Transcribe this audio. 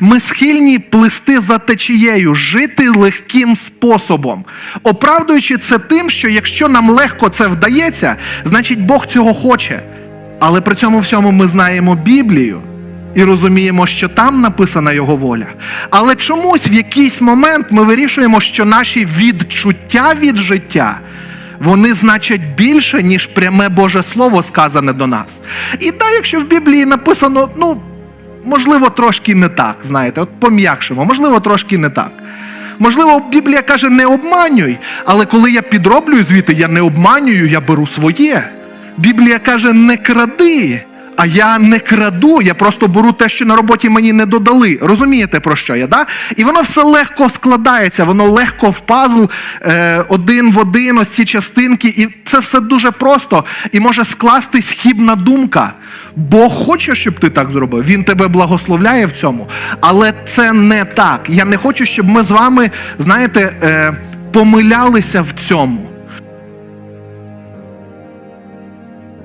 Ми схильні плисти за течією, жити легким способом, оправдуючи це тим, що якщо нам легко це вдається, значить Бог цього хоче. Але при цьому всьому ми знаємо Біблію і розуміємо, що там написана Його воля. Але чомусь в якийсь момент ми вирішуємо, що наші відчуття від життя. Вони значать більше, ніж пряме Боже Слово сказане до нас. І так, якщо в Біблії написано, ну, можливо, трошки не так, знаєте, от пом'якшимо, можливо, трошки не так. Можливо, Біблія каже, не обманюй, але коли я підроблюю звідти, я не обманюю, я беру своє. Біблія каже, не кради, а я не краду, я просто беру те, що на роботі мені не додали. Розумієте, про що я? Да? І воно все легко складається, воно легко в пазл е, один в один, ось ці частинки, і це все дуже просто. І може скластись хібна думка. Бог хоче, щоб ти так зробив. Він тебе благословляє в цьому. Але це не так. Я не хочу, щоб ми з вами, знаєте, е, помилялися в цьому.